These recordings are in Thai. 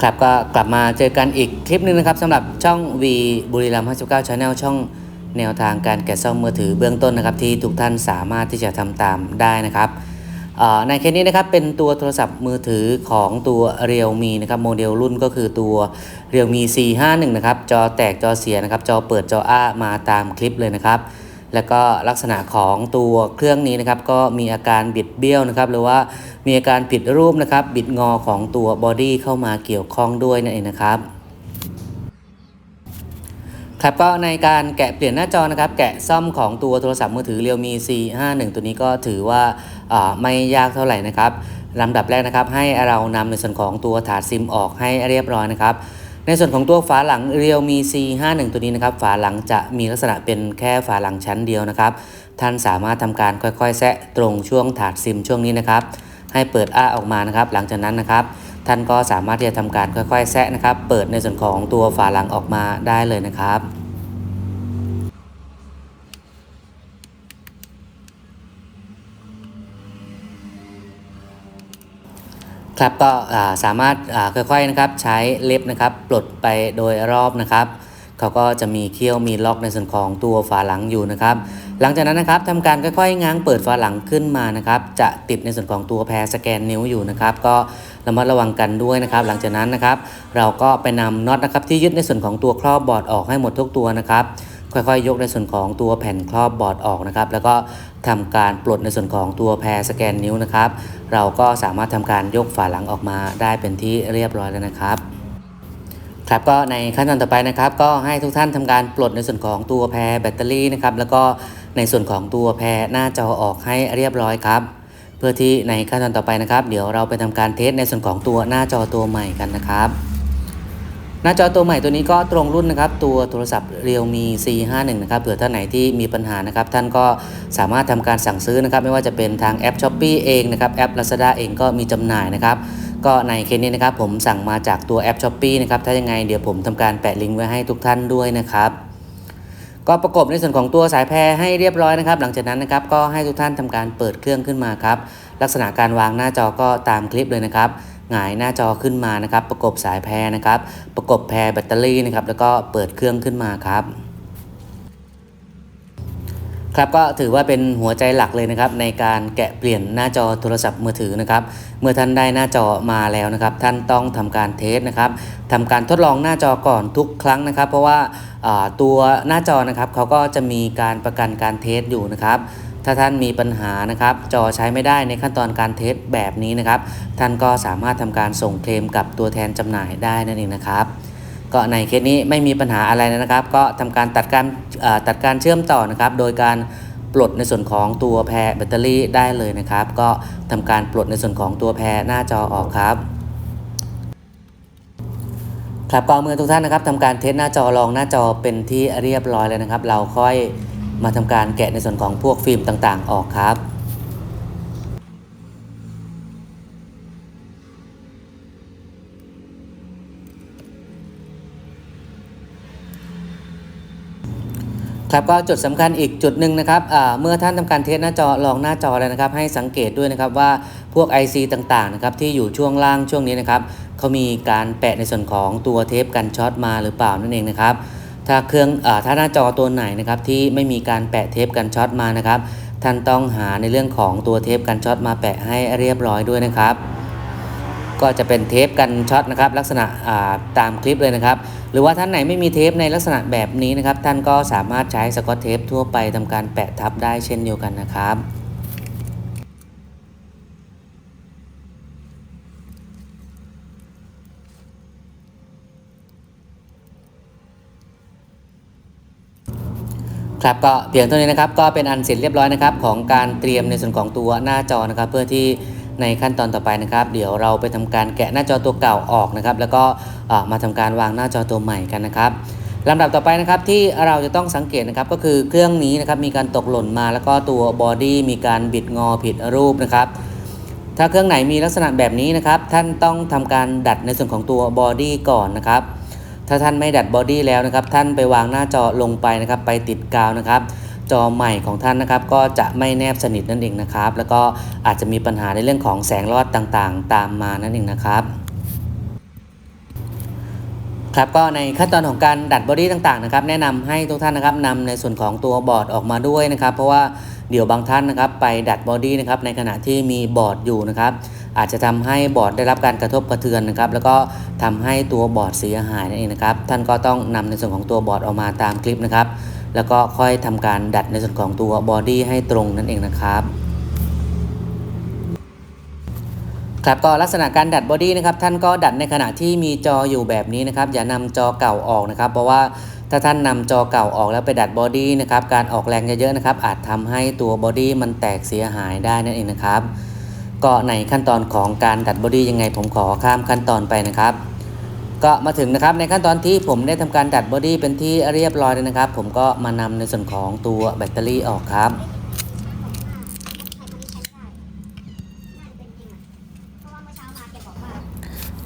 ครับก็กลับมาเจอกันอีกคลิปหนึงนะครับสำหรับช่อง V บุรีรัมย์59 Channel ช่องแนวทางการแกะซ่อมมือถือเบื้องต้นนะครับ ที่ทุกท่านสามารถที่จะทำตามได้นะครับในเคสนี้นะครับเป็นตัวโทรศัพท์มือถือของตัว Realme นะครับโมเดลรุ่นก็คือตัว Realme C51 นะครับจอแตกจอเสียนะครับจอเปิดจออ้ามาตามคลิปเลยนะครับ แล้วก็ลักษณะของตัวเครื่องนี้นะครับก็มีอาการบิดเบี้ยวนะครับหรือว่ามีอาการผิดรูปนะครับบิดงอของตัวบอดี้เข้ามาเกี่ยวข้องด้วยนั่นเองนะครับครับก็ในการแกะเปลี่ยนหน้าจอนะครับแกะซ่อมของตัวโทรศัพท์มือถือ Realme C51 ตัวนี้ก็ถือว่าไม่ยากเท่าไหร่นะครับลำดับแรกนะครับให้เรานำในส่วนของตัวถาดซิมออกให้เรียบร้อยนะครับ ในส่วนของตัวฝาหลังเรียวมี C51 ตัวนี้นะครับฝาหลังจะมีลักษณะเป็นแค่ฝาหลังชั้นเดียวนะครับ ท่านสามารถทำการค่อยๆ แซะตรงช่วงถาดซิมช่วงนี้นะครับ ให้เปิดอ้าออกมานะครับ หลังจากนั้นนะครับ ท่านก็สามารถที่จะทำการค่อยๆ แซะนะครับ เปิดในส่วนของตัวฝาหลังออกมาได้เลยนะครับ ครับก็สามารถค่อยๆนะครับใช้เล็บนะครับปลดไปโดยรอบนะครับเขาก็จะมีเขี้ยวมีล็อกในส่วนของตัวฝาหลังอยู่นะครับ หลังจากนั้นนะครับทำการค่อยๆ ง้างเปิดฝาหลังขึ้นมานะครับ จะติดในส่วนของตัวแพรสแกนนิ้วอยู่นะครับ ก็ระมัดระวังกันด้วยนะครับ หลังจากนั้นนะครับ เราก็ไปนำน็อตนะครับที่ยึดในส่วนของตัวครอบบอร์ดออกให้หมดทุกตัวนะครับค่อยๆ ยกในส่วนของตัวแผ่นครอบบอร์ดออกนะครับ แล้วก็ ทำการปลดในส่วนของตัวแพรสแกนนิ้วนะครับ เราก็สามารถทำการยกฝาหลังออกมาได้เป็นที่เรียบร้อยแล้วนะครับครับก็ในขั้นตอนต่อไปนะครับ ก็ให้ทุกท่านทำการปลดในส่วนของตัวแพรแบตเตอรี่นะครับแล้วก็ในส่วนของตัวแพรหน้าจอออกให้เรียบร้อยครับ เพื่อที่ในขั้นตอนต่อไปนะครับ เดี๋ยวเราไปทำการเทสในส่วนของตัวหน้าจอตัวใหม่กันนะครับ หน้าจอตัวใหม่ตัวนี้ก็ตรงรุ่นนะครับ ตัวโทรศัพท์ Realme C51 นะครับเผื่อท่านไหนที่มีปัญหานะครับ ท่านก็สามารถทำการสั่งซื้อนะครับ ไม่ว่าจะเป็นทางแอป s h อ p e e เองนะครับแอป Lazada เองก็มีจำหน่ายนะครับ ก็ในเคสนี้นะครับ ผมสั่งมาจากตัวแอป s h อ p e e นะครับถ้ายังไงเดี๋ยวผมทำการแปะลิงก์ไว้ให้ทุกท่านด้วยนะครับก็ประกบในส่วนของตัวสายแพรให้เรียบร้อยนะครับ หลังจากนั้นนะครับก็ให้ทุกท่านทำการเปิดเครื่องขึ้นมาครับลักษณะการวางหน้าจอก็ตามคลิปเลยนะครับ หงายหน้าจอขึ้นมานะครับ ประกบสายแพรนะครับ ประกบแพรแบตเตอรี่นะครับ แล้วก็เปิดเครื่องขึ้นมาครับครับก็ถือว่าเป็นหัวใจหลักเลยนะครับในการแกะเปลี่ยนหน้าจอโทรศัพท์มือถือนะครับเมื่อท่านได้หน้าจอมาแล้วนะครับ ท่านต้องทำการเทสนะครับทำการทดลองหน้าจอก่อนทุกครั้งนะครับ เพราะว่าอ่าตัวหน้าจอนะครับเขาก็จะมีการประกันการเทสอยู่นะครับ ถ้าท่านมีปัญหานะครับจอใช้ไม่ได้ในขั้นตอนการเทสแบบนี้นะครับ ท่านก็สามารถทำการส่งเคลมกับตัวแทนจำหน่ายได้นั่นเองนะครับก็ในเคสนี้ไม่มีปัญหาอะไรนะครับ ก็ทำการตัดการตัดการเชื่อมต่อนะครับ โดยการปลดในส่วนของตัวแพรแบตเตอรี่ได้เลยนะครับ ก็ทำการปลดในส่วนของตัวแพรหน้าจอออกครับครับก็เมื่อทุกท่านนะครับทำการเทสหน้าจอลองหน้าจอเป็นที่เรียบร้อยแล้วนะครับ เราค่อย มาทำการแกะในส่วนของพวกฟิล์มต่างๆ ออกครับครับก็จุดสำคัญอีกจุดหนึ่งนะครับเมื่อท่านทำการเทสหน้าจอลองหน้าจอแล้วนะครับ ให้สังเกตด้วยนะครับว่าพวก IC ต่างๆนะครับที่อยู่ช่วงล่างช่วงนี้นะครับเขามีการแปะในส่วนของตัวเทปกันช็อตมาหรือเปล่านั่นเองนะครับ ถ้าเครื่องอถ้าหน้าจอตัวไหนนะครับที่ไม่มีการแปะเทปกันช็อตมานะครับ ท่านต้องหาในเรื่องของตัวเทปกันช็อตมาแปะให้เรียบร้อยด้วยนะครับ ก็จะเป็นเทปกันช็อตนะครับ ลักษณะาตามคลิปเลยนะครับ หรือว่าท่านไหนไม่มีเทปในลักษณะแบบนี้นะครับ ท่านก็สามารถใช้สกอตเทปทั่วไปทำการแปะทับได้เช่นเดียวกันนะครับ ครับก็เพียงเท่านี้นะครับก็เป็นอันเสร็จเรียบร้อยนะครับของการเตรียมในส่วนของตัวหน้าจอนะครับ เพื่อที่ในขั้นตอนต่อไปนะครับ เดี๋ยวเราไปทำการแกะหน้าจอตัวเก่าออกนะครับ แล้วก็มาทำการวางหน้าจอตัวใหม่กันนะครับลำดับต่อไปนะครับที่เราจะต้องสังเกตนะครับก็คือเครื่องนี้นะครับมีการตกหล่นมาแล้วก็ตัวบอดี้มีการบิดงอผิดรูปนะครับถ้าเครื่องไหนมีลักษณะแบบนี้นะครับท่านต้องทำการดัดในส่วนของตัวบอดี้ก่อนนะครับ ถ้าท่านไม่ดัดบอดี้แล้วนะครับ ท่านไปวางหน้าจอลงไปนะครับ ไปติดกาวนะครับ จอใหม่ของท่านนะครับ ก็จะไม่แนบสนิทนั่นเองนะครับ แล้วก็อาจจะมีปัญหาในเรื่องของแสงรอดต่างๆ ตามมานั่นเองนะครับครับก็ในขั้นตอนของการดัดบอดี้ต่างๆนะครับ แนะนำให้ทุกท่านนะครับนำในส่วนของตัวบอร์ดออกมาด้วยนะครับ เพราะว่า เดี๋ยวบางท่านนะครับไปดัดบอดี้นะครับในขณะที่มีบอร์ดอยู่นะครับอาจจะทำให้บอร์ดได้รับการกระทบกระเทือนนะครับ แล้วก็ทำให้ตัวบอร์ดเสียหายนั่นเองนะครับ ท่านก็ต้องนำในส่วนของตัวบอร์ดออกมาตามคลิปนะครับ แล้วก็ค่อยทำการดัดในส่วนของตัวบอดี้ให้ตรงนั่นเองนะครับครับก็ลักษณะการดัดบอดี้นะครับท่านก็ดัดในขณะที่มีจออยู่แบบนี้นะครับ อย่านำจอเก่าออกนะครับ เพราะว่า ถ้าท่านนำจอเก่าออกแล้วไปดัดบอดี้นะครับการออกแรงเยอะๆนะครับอาจทำให้ตัวบอดี้มันแตกเสียหายได้นั่นเองนะครับก็ในขั้นตอนของการดัดบอดี้ยังไงผมขอข้ามขั้นตอนไปนะครับก็มาถึงนะครับในขั้นตอนที่ผมได้ทำการดัดบอดี้เป็นที่เรียบร้อยเลยนะครับ ผมก็มานำในส่วนของตัวแบตเตอรี่ออกครับ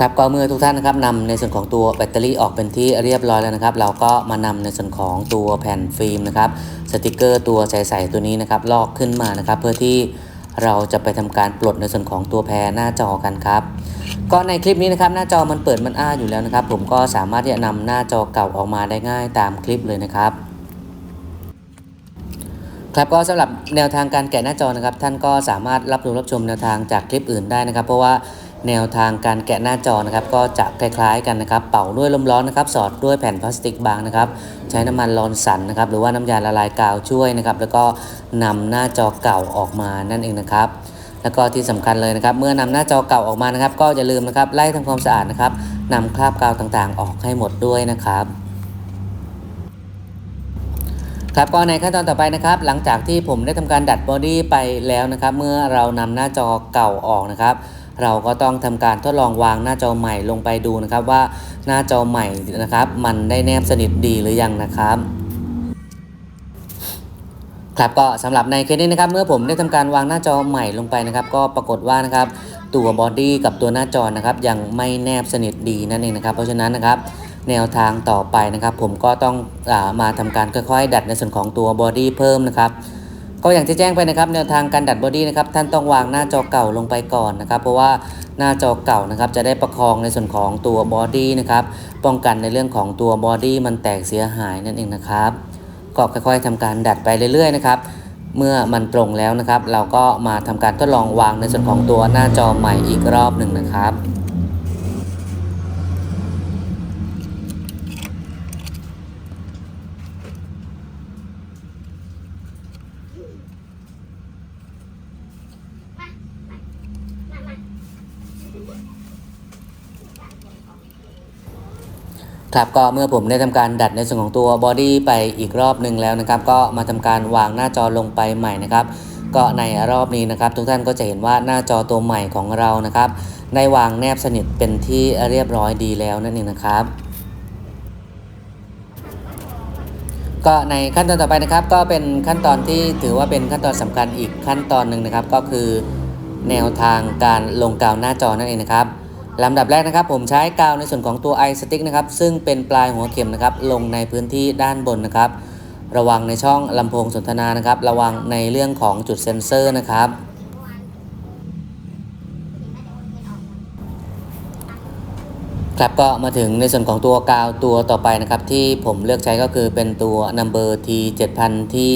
ครับก็เมื่อทุกท่านนะครับนำในส่วนของตัวแบตเตอรี่ออกเป็นที่เรียบร้อยแล้วนะครับ เราก็มานำในส่วนของตัวแผ่นฟิล์มนะครับสติกเกอร์ตัวใสๆตัวนี้นะครับลอกขึ้นมานะครับ เพื่อที่เราจะไปทำการปลดในส่วนของตัวแพรหน้าจอกันครับ ก็ในคลิปนี้นะครับหน้าจอมันเปิดมันอ้าอยู่แล้วนะครับ ผมก็สามารถที่จะนำหน้าจอเก่าออกมาได้ง่ายตามคลิปเลยนะครับครับก็สำหรับแนวทางการแกะหน้าจอนะครับ ท่านก็สามารถรับรู้รับชมแนวทางจากคลิปอื่นได้นะครับ เพราะว่า แนวทางการแกะหน้าจอนะครับก็จะคล้ายๆกันนะครับ เป่าด้วยลมร้อนนะครับ สอดด้วยแผ่นพลาสติกบางนะครับ ใช้น้ำมันลอนสันนะครับ หรือว่าน้ำยาละลายกาวช่วยนะครับ แล้วก็นำหน้าจอเก่าออกมานั่นเองนะครับ แล้วก็ที่สำคัญเลยนะครับ เมื่อนำหน้าจอเก่าออกมานะครับ ก็อย่าลืมนะครับไล่ทำความสะอาดนะครับนำคราบกาวต่างๆ ออกให้หมดด้วยนะครับครับก็ในขั้นตอนต่อไปนะครับ หลังจากที่ผมได้ทำการดัดบอดี้ไปแล้วนะครับ เมื่อเรานำหน้าจอเก่าออกนะครับ เราก็ต้องทำการทดลองวางหน้าจอใหม่ลงไปดูนะครับว่าหน้าจอใหม่นะครับมันได้แนบสนิทดีหรือยังนะครับครับก็สำหรับในเคสนี้นะครับเมื่อผมได้ทำการวางหน้าจอใหม่ลงไปนะครับ ก็ปรากฏว่านะครับตัวบอดี้กับตัวหน้าจอนะครับยังไม่แนบสนิทดีนั่นเองนะครับเพราะฉะนั้นนะครับแนวทางต่อไปนะครับ ผมก็ต้องอามาทำการค่อยๆ ดัดในส่วนของตัวบอดี้เพิ่มนะครับ ก็อย่างที่แจ้งไปนะครับแนวทางการดัดบอดี้นะครับท่านต้องวางหน้าจอเก่าลงไปก่อนนะครับ เพราะว่าหน้าจอเก่านะครับจะได้ประคองในส่วนของตัวบอดี้นะครับป้องกันในเรื่องของตัวบอดี้มันแตกเสียหายนั่นเองนะครับก็ค่อยๆทำการดัดไปเรื่อยๆนะครับเมื่อมันตรงแล้วนะครับ เราก็มาทำการทดลองวางในส่วนของตัวหน้าจอใหม่อีกรอบหนึ่งนะครับ ครับก็เมื่อผมได้ทำการดัดในส่วนของตัวบอดี้ไปอีกรอบหนึ่งแล้วนะครับ ก็มาทำการวางหน้าจอลงไปใหม่นะครับ ก็ในรอบนี้นะครับ ทุกท่านก็จะเห็นว่าหน้าจอตัวใหม่ของเรานะครับได้วางแนบสนิทเป็นที่เรียบร้อยดีแล้วนั่นเองนะครับก็ในขั้นตอนต่อไปนะครับก็เป็นขั้นตอนที่ถือว่าเป็นขั้นตอนสำคัญอีกขั้นตอนหนึ่งนะครับ ก็คือแนวทางการลงกาวหน้าจอนั่นเองนะครับ ลำดับแรกนะครับผมใช้กาวในส่วนของตัวไอสติ๊กนะครับซึ่งเป็นปลายหัวเข็มนะครับลงในพื้นที่ด้านบนนะครับ ระวังในช่องลำโพงสนทนานะครับ ระวังในเรื่องของจุดเซ็นเซอร์นะครับ ครับก็มาถึงในส่วนของตัวกาวตัวต่อไปนะครับ ที่ผมเลือกใช้ก็คือเป็นตัว number T 7000ที่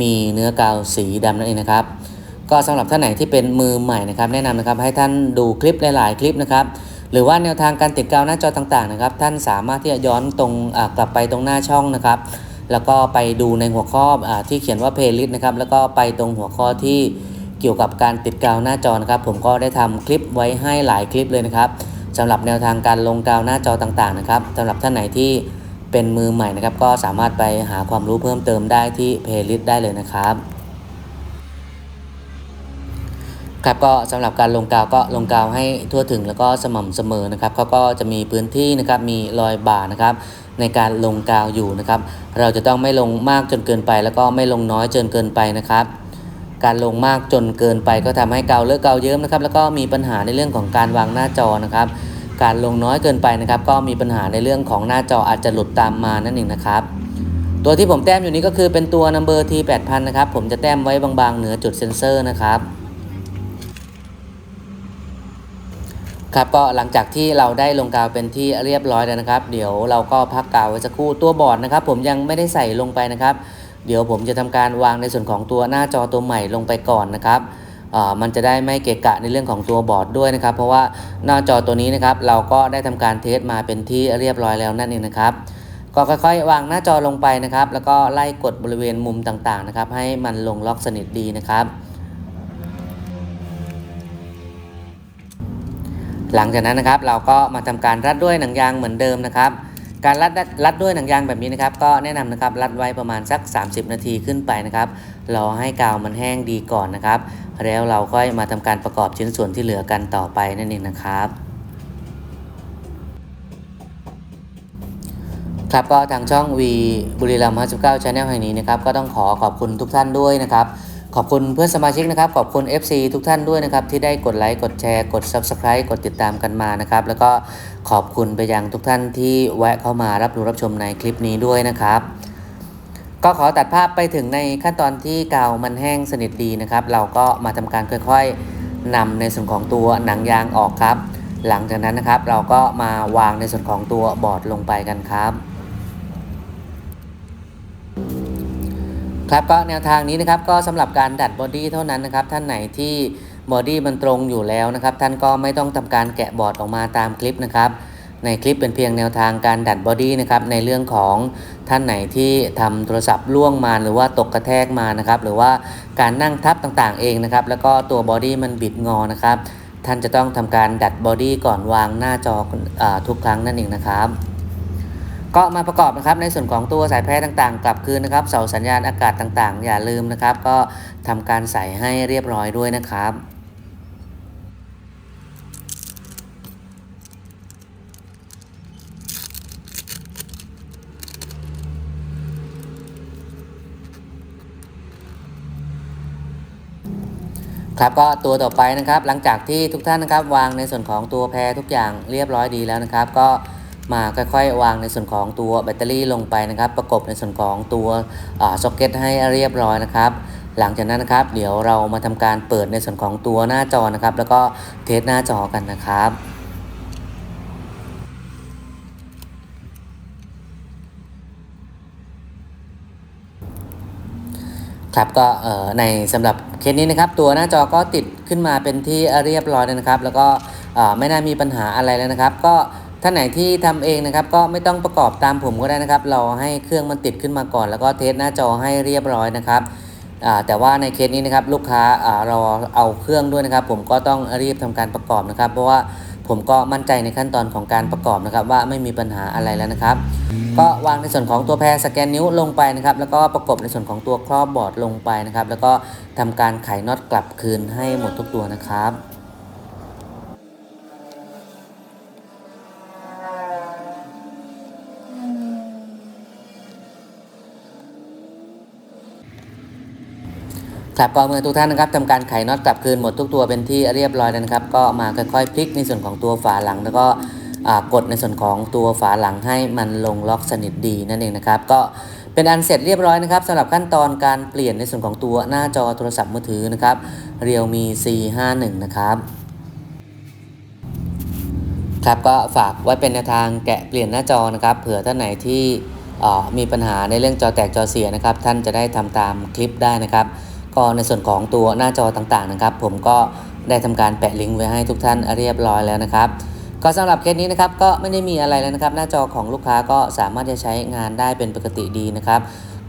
มีเนื้อกาวสีดำนั่นเองนะครับ ก็สำหรับท่านไหนที่เป็นมือใหม่นะครับ แนะนำนะครับให้ท่านดูคลิปหลาย ๆ คลิปนะครับ หรือว่าแนวทางการติดกาวหน้าจอต่างๆนะครับ ท่านสามารถที่จะย้อนตรงกลับไปตรงหน้าช่องนะครับ แล้วก็ไปดูในหัวข้ออที่เขียนว่า playlist นะครับ แล้วก็ไปตรงหัวข้อที่เกี่ยวกับการติดกาวหน้าจอนะครับ ผมก็ได้ทำคลิปไว้ให้หลายคลิปเลยนะครับสำหรับแนวทางการลงกาวหน้าจอต่างๆนะครับสำหรับท่านไหนที่เป็นมือใหม่นะครับ ก็สามารถไปหาความรู้เพิ่มเติมได้ที่ playlist ได้เลยนะครับ ครับก็สำหรับการลงกาวก็ลงกาวให้ทั่วถึงแล้วก็สม่ำเสมอนะครับเขาก็จะมีพื้นที่นะครับมีรอยบ่านะครับ ในการลงกาวอยู่นะครับ เราจะต้องไม่ลงมากจนเกินไป แล้วก็ไม่ลงน้อยจนเกินไปนะครับ การลงมากจนเกินไป ก็ทำให้กาวเลอะกาวเยิ้มนะครับ แล้วก็มีปัญหาในเรื่องของการวางหน้าจอนะครับ การลงน้อยเกินไปนะครับ ก็มีปัญหาในเรื่องของหน้าจออาจจะหลุดตามมานั่นเองนะครับตัวที่ผมแต้มอยู่นี้ก็คือเป็นตัว number T 8000 นะครับ ผมจะแต้มไว้บางๆ เหนือจุดเซ็นเซอร์นะครับ ครับก็หลังจากที่เราได้ลงกาวเป็นที่เรียบร้อยแล้วนะครับ เดี๋ยวเราก็พักกาวไว้สักครู่ตัวบอร์ดนะครับ ผมยังไม่ได้ใส่ลงไปนะครับ เดี๋ยวผมจะทำการวางในส่วนของตัวหน้าจอตัวใหม่ลงไปก่อนนะครับอ่ามันจะได้ไม่เกะกะในเรื่องของตัวบอร์ดด้วยนะครับ เพราะว่าหน้าจอตัวนี้นะครับเราก็ได้ทำการเทสมาเป็นที่เรียบร้อยแล้วนั่นเองนะครับ ก็ค่อยๆ วางหน้าจอลงไปนะครับ แล้วก็ไล่กดบริเวณมุมต่างๆนะครับ ให้มันลงล็อกสนิทดีนะครับ หลังจากนั้นนะครับเราก็มาทำการรัดด้วยหนังยางเหมือนเดิมนะครับ การรัดรัดด้วยหนังยางแบบนี้นะครับ ก็แนะนำนะครับรัดไว้ประมาณสัก 30 นาทีขึ้นไปนะครับรอให้กาวมันแห้งดีก่อนนะครับ แล้วเราค่อยมาทำการประกอบชิ้นส่วนที่เหลือกันต่อไปนั่นเองนะครับครับก็ทางช่อง V บุรีรัมย์59 Channel แห่งนี้นะครับก็ต้องขอขอบคุณทุกท่านด้วยนะครับ ขอบคุณเพื่อนสมาชิกนะครับ ขอบคุณ FC ทุกท่านด้วยนะครับ ที่ได้กดไลค์ กดแชร์ กด Subscribe กดติดตามกันมานะครับ แล้วก็ขอบคุณไปยังทุกท่านที่แวะเข้ามารับรู้รับชมในคลิปนี้ด้วยนะครับ ก็ขอตัดภาพไปถึงในขั้นตอนที่กาวมันแห้งสนิทดีนะครับ เราก็มาทำการค่อยๆนำในส่วนของตัวหนังยางออกครับ หลังจากนั้นนะครับเราก็มาวางในส่วนของตัวบอร์ดลงไปกันครับ ครับก็แนวทางนี้นะครับก็สำหรับการดัดบอดี้เท่านั้นนะครับท่านไหนที่บอดี้มันตรงอยู่แล้วนะครับท่านก็ไม่ต้องทำการแกะบอร์ดออกมาตามคลิปนะครับในคลิปเป็นเพียงแนวทางการดัดบอดี้นะครับในเรื่องของท่านไหนที่ทำโทรศัพท์ล่วงมาหรือว่าตกกระแทกมานะครับหรือว่าการนั่งทับต่างๆเองนะครับแล้วก็ตัวบอดี้มันบิดงอนะครับท่านจะต้องทำการดัดบอดี้ก่อนวางหน้าจออทุกครั้งนั่นเองนะครับ ก็มาประกอบนะครับในส่วนของตัวสายแพรต่างๆ กลับคืนนะครับเสาสัญญาณอากาศต่างๆ อย่าลืมนะครับ ก็ทำการใส่ให้เรียบร้อยด้วยนะครับครับก็ตัวต่อไปนะครับหลังจากที่ทุกท่านนะครับวางในส่วนของตัวแพรทุกอย่างเรียบร้อยดีแล้วนะครับ ก็ มาค่อยๆ วางในส่วนของตัวแบตเตอรี่ลงไปนะครับ ประกบในส่วนของตัวซ็อกเก็ตให้เรียบร้อยนะครับ หลังจากนั้นนะครับ เดี๋ยวเรามาทำการเปิดในส่วนของตัวหน้าจอนะครับ แล้วก็เทสหน้าจอกันนะครับครับก็ในสำหรับเคสนี้นะครับ ตัวหน้าจอก็ติดขึ้นมาเป็นที่เรียบร้อยแล้วนะครับ แล้วก็ไม่น่ามีปัญหาอะไรแล้วนะครับ ก็ ท่านไหนที่ทำเองนะครับก็ไม่ต้องประกอบตามผมก็ได้นะครับ เราให้เครื่องมันติดขึ้นมาก่อน แล้วก็เทสหน้าจอให้เรียบร้อยนะครับแต่ว่าในเคสนี้นะครับลูกค้าเราเอาเครื่องด้วยนะครับ ผมก็ต้องรีบทำการประกอบนะครับ เพราะว่าผมก็มั่นใจในขั้นตอนของการประกอบนะครับ ว่าไม่มีปัญหาอะไรแล้วนะครับ ก็วางในส่วนของตัวแพรสแกนนิ้วลงไปนะครับ แล้วก็ประกบในส่วนของตัวครอบบอร์ดลงไปนะครับ แล้วก็ทำการไขน็อตกลับคืนให้หมดทุกตัวนะครับ ครับก็เมื่อทุกท่านนะครับทำการไขน็อตกลับคืนหมดทุกตัวเป็นที่เรียบร้อยแล้วนะครับ ก็มาค่อยๆพลิกในส่วนของตัวฝาหลัง แล้วก็กดในส่วนของตัวฝาหลังให้มันลงล็อกสนิทดีนั่นเองนะครับ ก็เป็นอันเสร็จเรียบร้อยนะครับสำหรับขั้นตอนการเปลี่ยนในส่วนของตัวหน้าจอโทรศัพท์มือถือนะครับ Realme C51 นะครับครับก็ฝากไว้เป็นแนวทางแกะเปลี่ยนหน้าจอนะครับเผื่อท่านไหนที่มีปัญหาในเรื่องจอแตกจอเสียนะครับ ท่านจะได้ทำตามคลิปได้นะครับ ก็ในส่วนของตัวหน้าจอต่างๆนะครับ ผมก็ได้ทำการแปะลิงก์ไว้ให้ทุกท่านเรียบร้อยแล้วนะครับก็สำหรับเคสนี้นะครับก็ไม่ได้มีอะไรแล้วนะครับ หน้าจอของลูกค้าก็สามารถจะใช้งานได้เป็นปกติดีนะครับ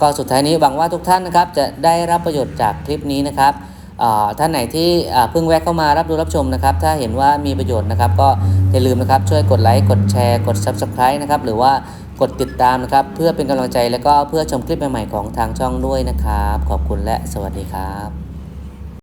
ก็สุดท้ายนี้หวังว่าทุกท่านนะครับจะได้รับประโยชน์จากคลิปนี้นะครับท่านไหนที่เอ่อเพิ่งแวะเข้ามารับดูรับชมนะครับ ถ้าเห็นว่ามีประโยชน์นะครับ ก็อย่าลืมนะครับช่วยกดไลค์กดแชร์กด Subscribe นะครับหรือว่า กดติดตามนะครับ เพื่อเป็นกำลังใจและก็เพื่อชมคลิปใหม่ๆของทางช่องด้วยนะครับ ขอบคุณและสวัสดีครับ